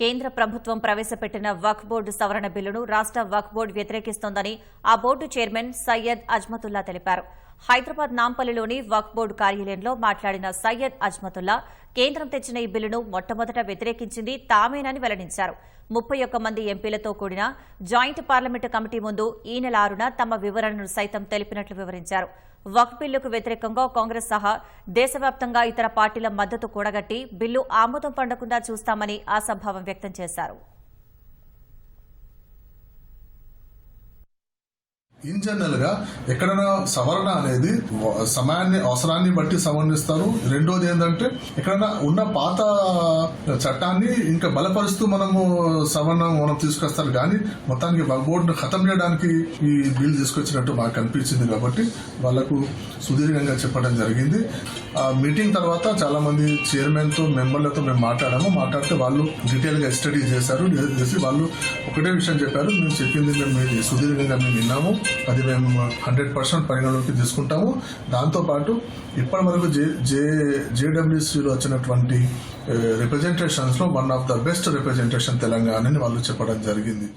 కేంద్ర ప్రభుత్వం ప్రవేశపెట్టిన వక్ఫ్ బోర్డు సవరణ బిల్లును రాష్ట వక్ఫ్ బోర్డు వ్యతిరేకిస్తోందని ఆ బోర్డు చైర్మన్ సయ్యద్ అజ్మతుల్లా తెలిపారు. హైదరాబాద్ నాంపల్లిలోని వక్ఫ్ బోర్డు కార్యాలయంలో మాట్లాడిన సయ్యద్ అజ్మతుల్లా కేంద్రం తెచ్చిన ఈ బిల్లును మొట్టమొదట వ్యతిరేకించింది తామేనని వెల్లడించారు. ముప్పై ఒక్క మంది ఎంపీలతో కూడిన జాయింట్ పార్లమెంటు కమిటీ ముందు ఈ నెల ఆరున తమ వివరణను సైతం తెలిపినట్లు వివరించారు. వక్ బిల్లుకు వ్యతిరేకంగా కాంగ్రెస్ సహా దేశవ్యాప్తంగా ఇతర పార్టీల మద్దతు కూడగట్టి బిల్లు ఆమోదం పండకుండా చూస్తామని ఆశాభావం వ్యక్తం చేశారు. ఇన్ జనరల్గా ఎక్కడైనా సవరణ అనేది సమయాన్ని అవసరాన్ని బట్టి సవరణిస్తారు రెండోది ఏంటంటే ఎక్కడైనా ఉన్న పాత చట్టాన్ని ఇంకా బలపరుస్తూ మనము సవరణ మనం తీసుకొస్తారు. కానీ మొత్తానికి బోర్డును ఖతం చేయడానికి ఈ బిల్ తీసుకొచ్చినట్టు మాకు అనిపించింది కాబట్టి వాళ్ళకు సుదీర్ఘంగా చెప్పడం జరిగింది. ఆ మీటింగ్ తర్వాత చాలా మంది చైర్మన్తో మెంబర్లతో మేము మాట్లాడాము. మాట్లాడితే వాళ్ళు డీటెయిల్గా స్టడీ చేశారు. చేసి వాళ్ళు ఒకటే విషయం చెప్పారు. మేము చెప్పింది మేము సుదీర్ఘంగా మేము విన్నాము. అది మేము హండ్రెడ్ పర్సెంట్ పరిగణలోకి తీసుకుంటాము. దాంతోపాటు ఇప్పటి వరకు జే జే జేడబ్ల్యూసీలో వచ్చినటువంటి రిప్రజెంటేషన్స్లో one of the best representation Telangana అని వాళ్ళు చెప్పడం జరిగింది.